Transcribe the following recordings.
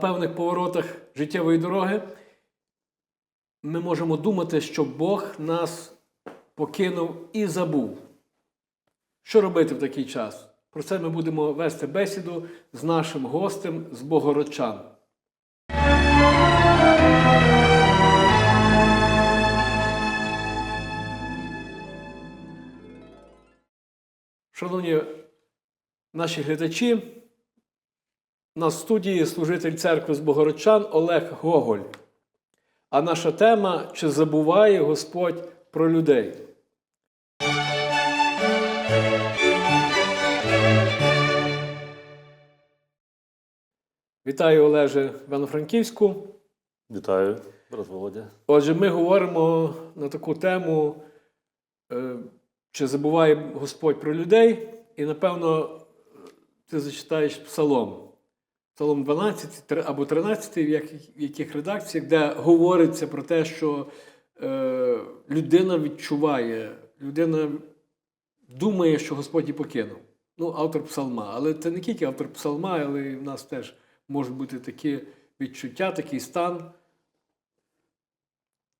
певних поворотах життєвої дороги, ми можемо думати, що Бог нас покинув і забув. Що робити в такий час? Про це ми будемо вести бесіду з нашим гостем з Богородчан. Шановні наші глядачі, у нас в студії служитель церкви з Богородчан Олег Гоголь. А наша тема чи забуває Господь про людей? Вітаю Олеже Івано-Франківську. Вітаю, брат Володя. Отже, ми говоримо на таку тему, е, чи забуває Господь про людей, і напевно ти зачитаєш псалом. Псалом 12 або 13, в як- в яких редакціях, де говориться про те, що е, людина відчуває, людина думає, що Господь її покинув. Ну, автор псалма. Але це не тільки автор псалма, але і в нас теж можуть бути такі відчуття, такий стан.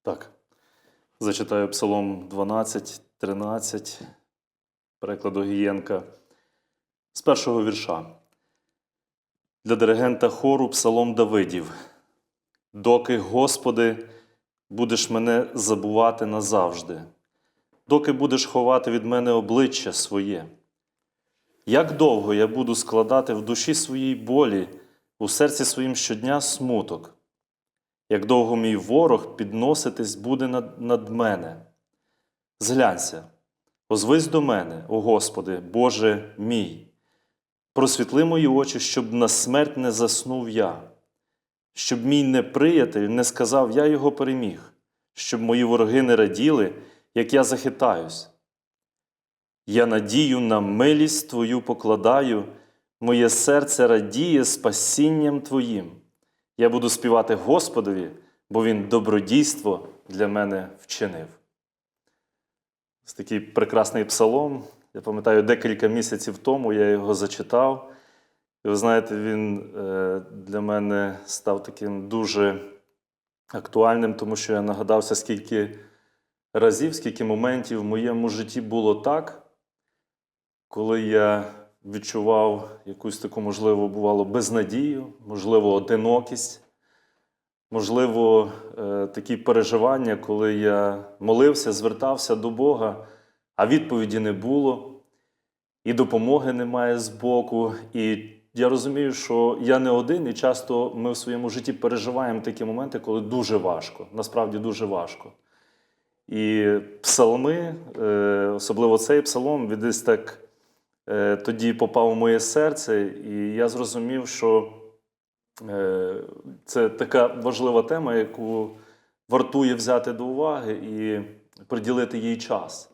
Так. Зачитаю Псалом 12, 13, перекладу Гієнка. З першого вірша. Для диригента хору Псалом Давидів. Доки, Господи, будеш мене забувати назавжди, доки будеш ховати від мене обличчя своє. Як довго я буду складати в душі своїй болі, у серці своїм щодня смуток, як довго мій ворог підноситись буде над, над мене. Зглянься, озвись до мене, о Господи, Боже мій, просвітли мої очі, щоб на смерть не заснув я, щоб мій неприятель не сказав, я його переміг, щоб мої вороги не раділи, як я захитаюсь. Я надію на милість Твою покладаю, моє серце радіє спасінням Твоїм. Я буду співати Господові, бо Він добродійство для мене вчинив. Ось такий прекрасний псалом. Я пам'ятаю, декілька місяців тому я його зачитав. І ви знаєте, він е, для мене став таким дуже актуальним, тому що я нагадався, скільки разів, скільки моментів в моєму житті було так, коли я відчував якусь таку, можливо, бувало, безнадію, можливо, одинокість, можливо, е, такі переживання, коли я молився, звертався до Бога, а відповіді не було, і допомоги немає з боку. І я розумію, що я не один, і часто ми в своєму житті переживаємо такі моменти, коли дуже важко, насправді дуже важко. І псалми, е, особливо цей псалом, він десь так е, тоді попав у моє серце, і я зрозумів, що е, це така важлива тема, яку вартує взяти до уваги і приділити їй час.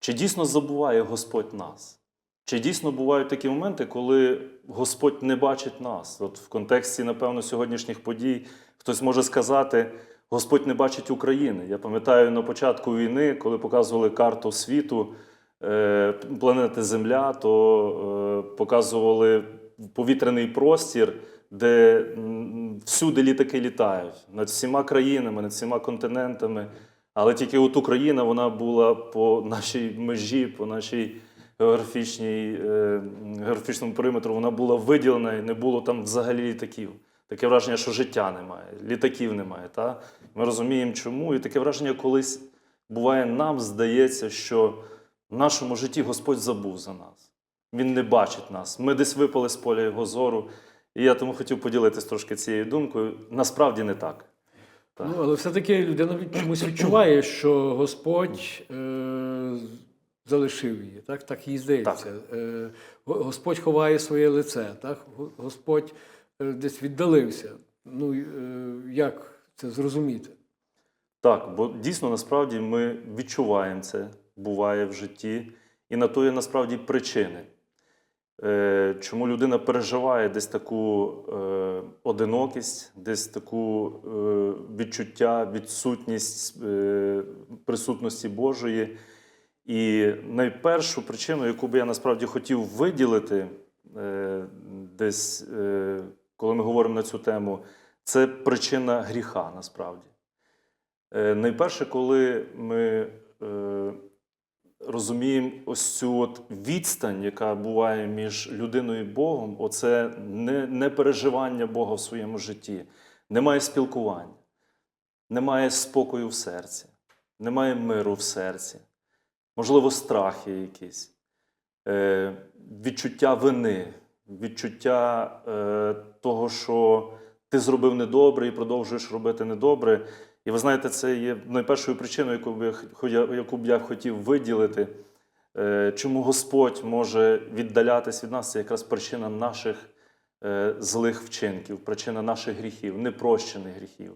Чи дійсно забуває Господь нас? Чи дійсно бувають такі моменти, коли Господь не бачить нас? От в контексті, напевно, сьогоднішніх подій хтось може сказати, Господь не бачить України. Я пам'ятаю на початку війни, коли показували карту світу е, планети Земля, то е, показували повітряний простір, де всюди літаки літають над всіма країнами, над всіма континентами. Але тільки от Україна вона була по нашій межі, по нашій географічній, е, географічному периметру, вона була виділена і не було там взагалі літаків. Таке враження, що життя немає, літаків немає. Та? Ми розуміємо, чому. І таке враження колись буває, нам здається, що в нашому житті Господь забув за нас. Він не бачить нас. Ми десь випали з поля його зору. І я тому хотів поділитися трошки цією думкою. Насправді не так. Так. Ну, але все-таки людина чомусь відчуває, що Господь е, залишив її. Так, так їй здається. Е, Господь ховає своє лице, так? Господь е, десь віддалився. Ну, е, як це зрозуміти? Так, бо дійсно насправді ми відчуваємо це, буває в житті, і на то є насправді причини. Е, чому людина переживає десь таку е, одинокість, десь таку е, відчуття, відсутність присутності Божої. І найпершу причину, яку би я насправді хотів виділити, десь коли ми говоримо на цю тему, це причина гріха насправді. Найперше, коли ми розуміємо ось цю от відстань, яка буває між людиною і Богом, оце не, не переживання Бога в своєму житті, немає спілкування, немає спокою в серці, немає миру в серці, можливо, страхи якісь, е, відчуття вини, відчуття е, того, що ти зробив недобре і продовжуєш робити недобре. І ви знаєте, це є найпершою причиною, яку б я, яку б я хотів виділити, е, чому Господь може віддалятись від нас, це якраз причина наших е, злих вчинків, причина наших гріхів, непрощених гріхів.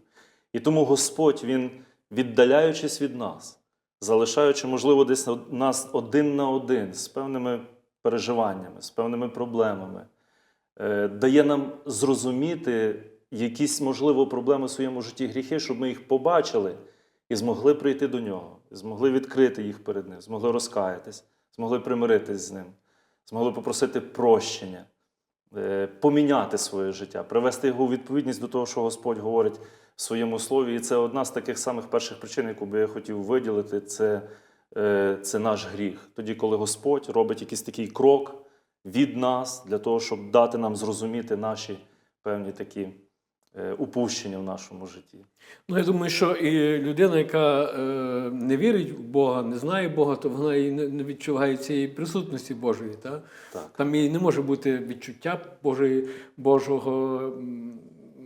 І тому Господь, Він, віддаляючись від нас, залишаючи, можливо, десь нас один на один з певними переживаннями, з певними проблемами, е, дає нам зрозуміти якісь, можливо, проблеми в своєму житті гріхи, щоб ми їх побачили і змогли прийти до нього, змогли відкрити їх перед ним, змогли розкаятись, змогли примиритись з ним, змогли попросити прощення, е, поміняти своє життя, привести його у відповідність до того, що Господь говорить в своєму слові. І це одна з таких самих перших причин, яку би я хотів виділити, це, е, це наш гріх. Тоді, коли Господь робить якийсь такий крок від нас для того, щоб дати нам зрозуміти наші певні такі упущення в нашому житті. Ну, я думаю, що і людина, яка е, не вірить в Бога, не знає Бога, то вона і не, відчуває цієї присутності Божої. Та? Так. Там і не може бути відчуття Божої, Божого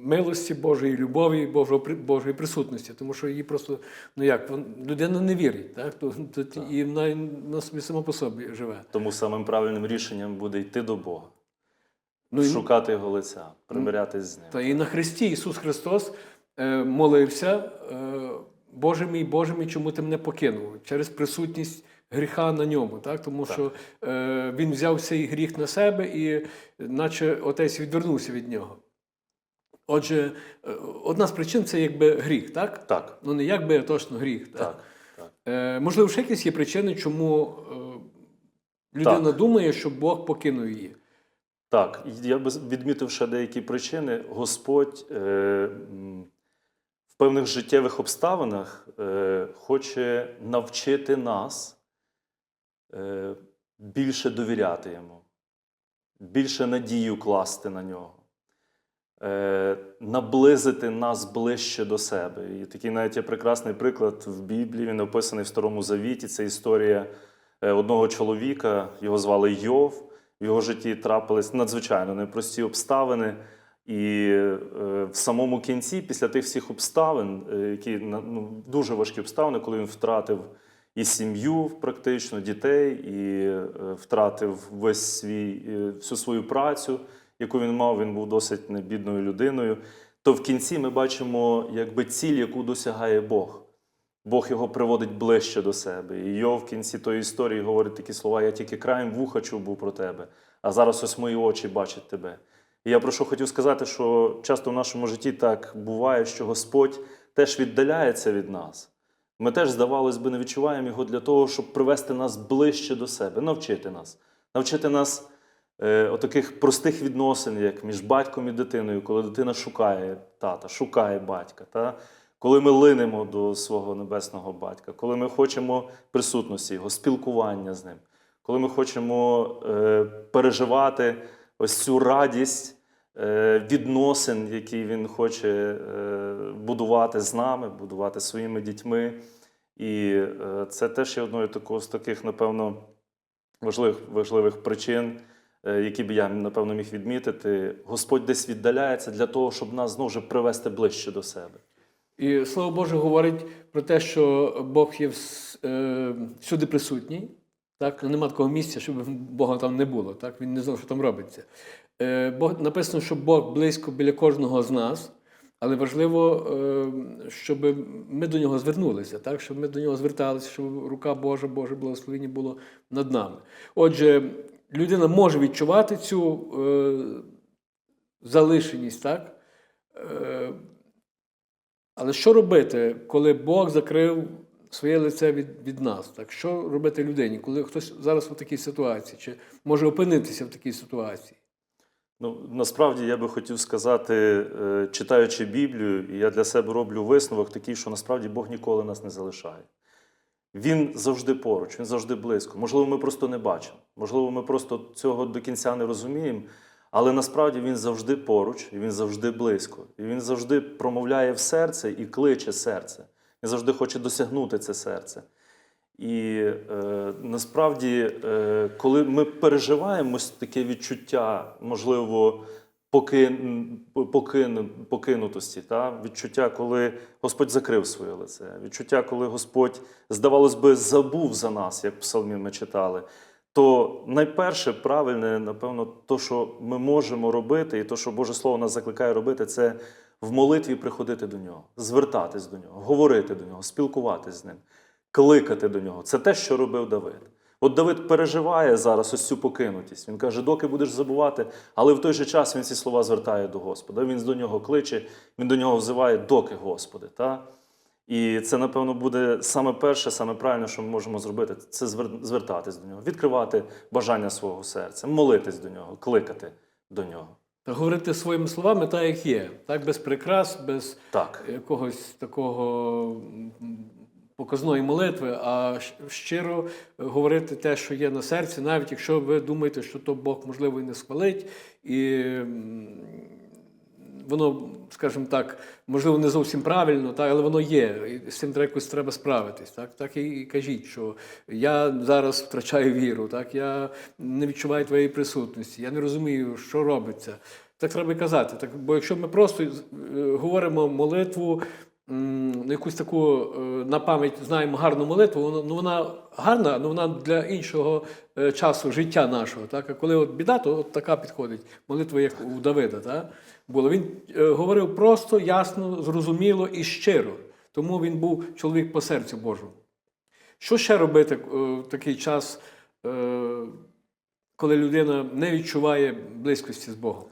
милості, Божої любові, Божого, Божої присутності, тому що її просто, ну як, людина не вірить, так? То, то, і вона, вона собі сама по собі живе. Тому самим правильним рішенням буде йти до Бога, Ну, і- шукати його лиця, примирятись з ним. Та і на Христі Ісус Христос е, молився, е, Боже мій, Боже мій, чому ти мене покинув? Через присутність гріха на ньому, так? тому Так. що е, Він взяв цей гріх на себе і наче отець відвернувся від нього. Отже, е, одна з причин це якби гріх, так? Так, Ну не якби, а точно гріх. Так? так, так. Е, можливо, ще якісь є причини, чому е, людина Так. думає, що Бог покинув її. Так, я би відмітив ще деякі причини. Господь е, в певних життєвих обставинах е, хоче навчити нас е, більше довіряти йому, більше надію класти на нього, е, наблизити нас ближче до себе. І такий навіть є прекрасний приклад в Біблії, він описаний в Старому Завіті. Це історія е, одного чоловіка, його звали Йов. В його житті трапились надзвичайно непрості обставини. І е, в самому кінці, після тих всіх обставин, е, які ну, дуже важкі обставини, коли він втратив і сім'ю, практично, дітей, і е, втратив весь свій, всю свою працю, яку він мав, він був досить небідною людиною. То в кінці ми бачимо якби ціль, яку досягає Бог. Бог його приводить ближче до себе. І Йов в кінці тої історії говорить такі слова: я тільки краєм вуха чув був про тебе, а зараз ось мої очі бачать тебе. І я про що хотів сказати, що часто в нашому житті так буває, що Господь теж віддаляється від нас. Ми теж, здавалось би, не відчуваємо його для того, щоб привести нас ближче до себе, навчити нас, навчити нас е, отаких простих відносин, як між батьком і дитиною, коли дитина шукає тата, шукає батька. Та? Коли ми линемо до свого небесного батька, коли ми хочемо присутності його, спілкування з ним, коли ми хочемо е, переживати ось цю радість е, відносин, які він хоче е, будувати з нами, будувати своїми дітьми. І е, це теж є одною такою з таких, напевно, важливих, важливих причин, е, які б я, напевно, міг відмітити. Господь десь віддаляється для того, щоб нас знову ж привести ближче до себе. І слово Боже говорить про те, що Бог є е, всюди присутній. Так? Нема такого місця, щоб Бога там не було. Так? Він не знав, що там робиться. Е, Бог, написано, що Бог близько біля кожного з нас, але важливо, е, щоб ми до нього звернулися, так? щоб ми до нього зверталися, щоб рука Божа, Боже благословення було над нами. Отже, людина може відчувати цю е, залишеність, так? Е, але що робити, коли Бог закрив своє лице від, від нас? Так що робити людині, коли хтось зараз в такій ситуації, чи може опинитися в такій ситуації? Ну, насправді я би хотів сказати, е, читаючи Біблію, і я для себе роблю висновок такий, що насправді Бог ніколи нас не залишає. Він завжди поруч, він завжди близько. Можливо, ми просто не бачимо, можливо, ми просто цього до кінця не розуміємо, але насправді він завжди поруч, і він завжди близько. І він завжди промовляє в серце і кличе серце. Він завжди хоче досягнути це серце. І е, насправді, е, коли ми переживаємо таке відчуття, можливо, покин, покин, покинутості, та? відчуття, коли Господь закрив своє лице, відчуття, коли Господь, здавалось би, забув за нас, як в псалмі ми читали, то найперше правильне, напевно, то, що ми можемо робити, і то, що Боже Слово нас закликає робити, це в молитві приходити до нього, звертатись до нього, говорити до нього, спілкуватись з ним кликати до нього. Це те, що робив Давид. От Давид переживає зараз ось цю покинутість. Він каже, доки будеш забувати, але в той же час він ці слова звертає до Господа. Він до нього кличе, він до нього взиває, доки Господи. Та? І це, напевно, буде саме перше, саме правильне, що ми можемо зробити, це звер- звертатись до нього, відкривати бажання свого серця, молитись до нього, кликати до нього. Та говорити своїми словами так, як є, так, без прикрас, без Так. якогось такого показної молитви, а щиро говорити те, що є на серці, навіть якщо ви думаєте, що то Бог, можливо, і не схвалить, і воно, скажімо так, можливо, не зовсім правильно, так, але воно є. І з цим треба якось треба справитись. Так, так і кажіть, що я зараз втрачаю віру, так, я не відчуваю твоєї присутності, я не розумію, що робиться. Так треба і казати. Так, бо якщо ми просто е, говоримо молитву, якусь таку е, на пам'ять знаємо гарну молитву, вона, ну, вона гарна, але вона для іншого е, часу життя нашого. Так? А коли от біда, то от така підходить молитва, як у Давида. Так? Було. Він е, говорив просто, ясно, зрозуміло і щиро. Тому він був чоловік по серцю Божому. Що ще робити в такий час, коли людина не відчуває близькості з Богом?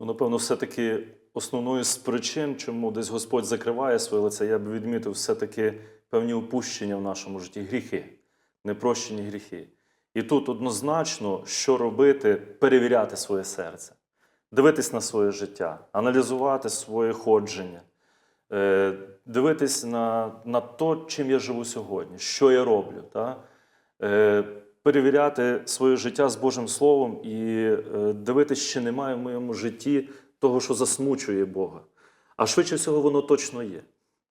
Ну, напевно, все-таки основною з причин, чому десь Господь закриває своє лице, я б відмітив все-таки певні упущення в нашому житті, гріхи, непрощені гріхи. І тут однозначно, що робити, перевіряти своє серце, дивитись на своє життя, аналізувати своє ходження, е, дивитись на, на те, чим я живу сьогодні, що я роблю. Та? Е, перевіряти своє життя з Божим Словом і е, дивитись, чи немає в моєму житті того, що засмучує Бога. А швидше всього, воно точно є.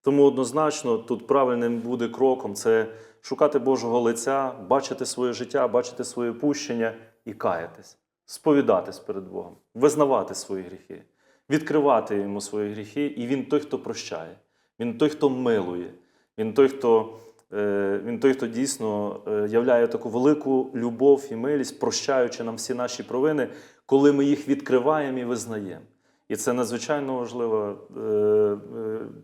Тому однозначно тут правильним буде кроком це шукати Божого лиця, бачити своє життя, бачити своє пущення і каятись, сповідатись перед Богом, визнавати свої гріхи, відкривати йому свої гріхи, і він той, хто прощає, він той, хто милує, він той, хто, е, він той, хто дійсно е, являє таку велику любов і милість, прощаючи нам всі наші провини, коли ми їх відкриваємо і визнаємо. І це надзвичайно важлива е, е,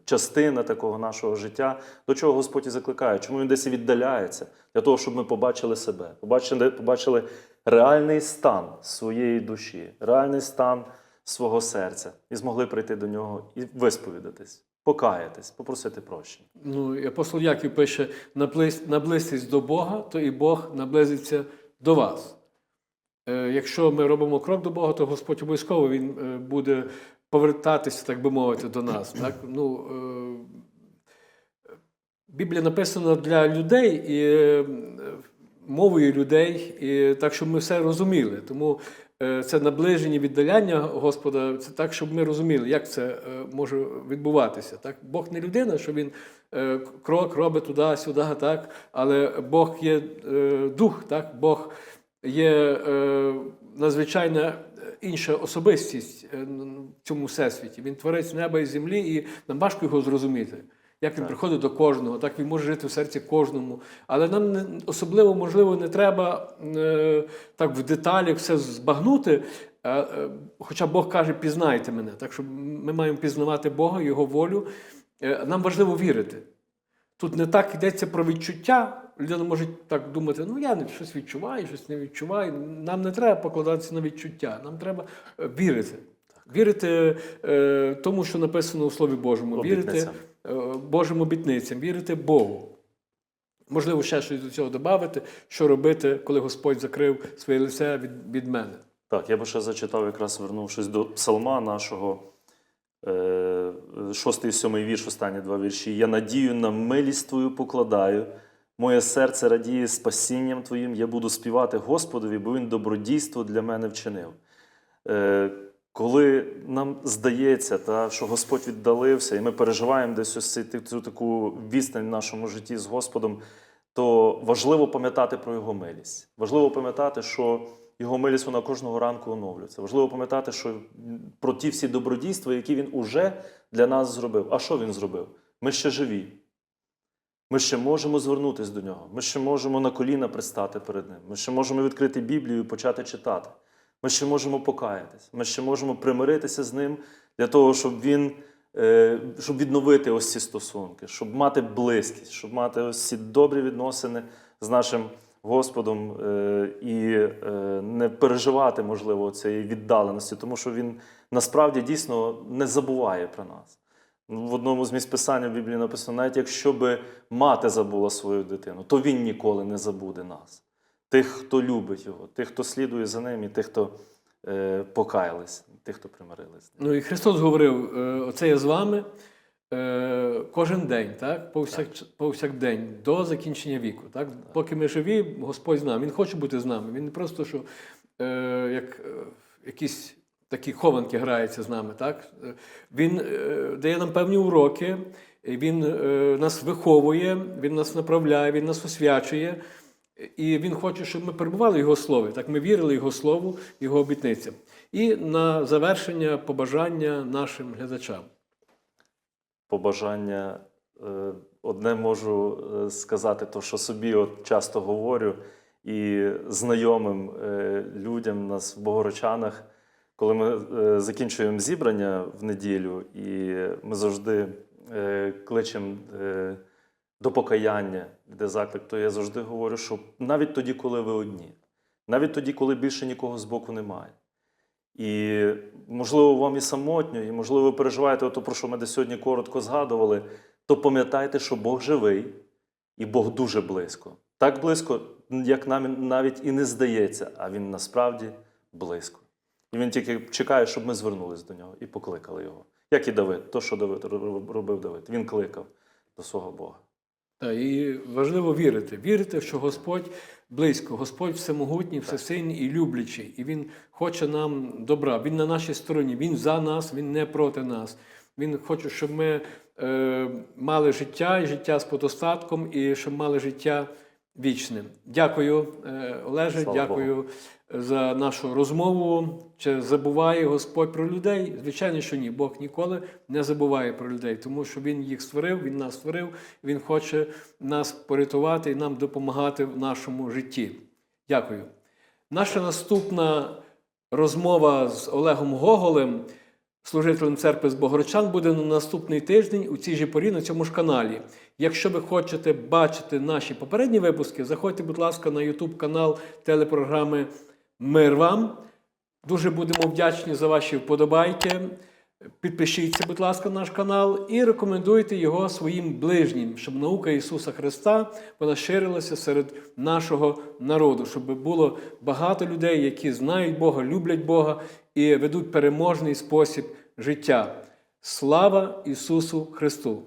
частина такого нашого життя, до чого Господь і закликає. Чому він десь віддаляється? Для того, щоб ми побачили себе, побачили, побачили реальний стан своєї душі, реальний стан свого серця, і змогли прийти до нього і висповідатись, покаятись, попросити прощення. Ну, і апостол Яків пише: «Наблизь- наблизьтесь до Бога, то і Бог наблизиться до вас. Е, Якщо ми робимо крок до Бога, то Господь обов'язково Він е, буде повертатися, так би мовити, до нас. Так? Ну, е, Біблія написана для людей і мовою людей, і так, щоб ми все розуміли. Тому це наближення, віддаляння Господа, це так, щоб ми розуміли, як це може відбуватися. Так? Бог не людина, що він крок робить туди-сюди, так? але Бог є дух, так? Бог є е, надзвичайна інша особистість е, в цьому всесвіті. Він творець неба і землі, і нам важко його зрозуміти. Як він приходить до кожного, так він може жити в серці кожному. Але нам не, особливо, можливо, не треба е, так в деталі все збагнути. Е, е, хоча Бог каже, пізнайте мене. Так що ми маємо пізнавати Бога, Його волю. Е, нам важливо вірити. Тут не так йдеться про відчуття. Людина може так думати, ну я щось відчуваю, щось не відчуваю. Нам не треба покладатися на відчуття, нам треба е, вірити. Вірити е, тому, що написано у Слові Божому, вірити е, Божим обітницям, вірити Богу. Можливо, ще щось до цього додати, що робити, коли Господь закрив своє лице від, від мене. Так, я би ще зачитав, якраз вернувшись до псалма нашого, е, і сьомий вірш, останні два вірші. Я надію на милість Твою покладаю. Моє серце радіє спасінням Твоїм. Я буду співати Господові, бо Він добродійство для мене вчинив. Е, коли нам здається, та, що Господь віддалився, і ми переживаємо десь ось цю таку відстань в нашому житті з Господом, то важливо пам'ятати про Його милість. Важливо пам'ятати, що Його милість вона кожного ранку оновлюється. Важливо пам'ятати, що про ті всі добродійства, які він уже для нас зробив. А що він зробив? Ми ще живі. Ми ще можемо звернутися до нього. Ми ще можемо на коліна пристати перед ним. Ми ще можемо відкрити Біблію і почати читати. Ми ще можемо покаятись. Ми ще можемо примиритися з ним для того, щоб він. е, Щоб відновити ось ці стосунки, щоб мати близькість, щоб мати ось ці добрі відносини з нашим Господом е, і е, не переживати, можливо, цієї віддаленості, тому що він насправді дійсно не забуває про нас. В одному з місць писання в Біблії написано, навіть якщо би мати забула свою дитину, то він ніколи не забуде нас. Тих, хто любить його, тих, хто слідує за ним, і тих, хто е, покаялись, тих, хто примирились. Ну і Христос говорив: е, оце я з вами е, кожен день, так? Повсяк, повсякдень, до закінчення віку. Так? Поки ми живі, Господь з нами. Він хоче бути з нами. Він не просто що е, як е, якісь такі хованки грається з нами. Так? Він е, дає нам певні уроки, він е, нас виховує, він нас направляє, він нас освячує. І він хоче, щоб ми перебували його слові. Так ми вірили його слову, його обітницям. І на завершення побажання нашим глядачам. побажання. Е, Одне можу сказати, то що собі от часто говорю і знайомим людям нас в Богородчанах, коли ми е, закінчуємо зібрання в неділю, і ми завжди е, кличемо е, до покаяння, де заклик, то я завжди говорю, що навіть тоді, коли ви одні, навіть тоді, коли більше нікого збоку немає. І можливо, вам і самотньо, і можливо, ви переживаєте, ото, про що ми десь сьогодні коротко згадували, то пам'ятайте, що Бог живий і Бог дуже близько. Так близько, як нам навіть і не здається, а він насправді близько. І він тільки чекає, щоб ми звернулись до нього і покликали його. Як і Давид, то, що Давид робив Давид. Він кликав до свого Бога. Та, і важливо вірити. Вірити, що Господь близько, Господь всемогутній, всесильний і люблячий. І Він хоче нам добра. Він на нашій стороні, Він за нас, Він не проти нас. Він хоче, щоб ми е, мали життя і життя з подостатком, і щоб мали життя вічне. Дякую, е, Олеже, Слава дякую за нашу розмову. Чи забуває Господь про людей? Звичайно, що ні. Бог ніколи не забуває про людей, тому що Він їх створив, Він нас створив, Він хоче нас порятувати і нам допомагати в нашому житті. Дякую. Наша наступна розмова з Олегом Гоголем, служителем церкви з Богородчан, буде на наступний тиждень у цій же порі на цьому ж каналі. Якщо ви хочете бачити наші попередні випуски, заходьте, будь ласка, на YouTube канал телепрограми Мир вам. Дуже будемо вдячні за ваші вподобайки. Підпишіться, будь ласка, на наш канал і рекомендуйте його своїм ближнім, щоб наука Ісуса Христа вона ширилася серед нашого народу, щоб було багато людей, які знають Бога, люблять Бога і ведуть переможний спосіб життя. Слава Ісусу Христу!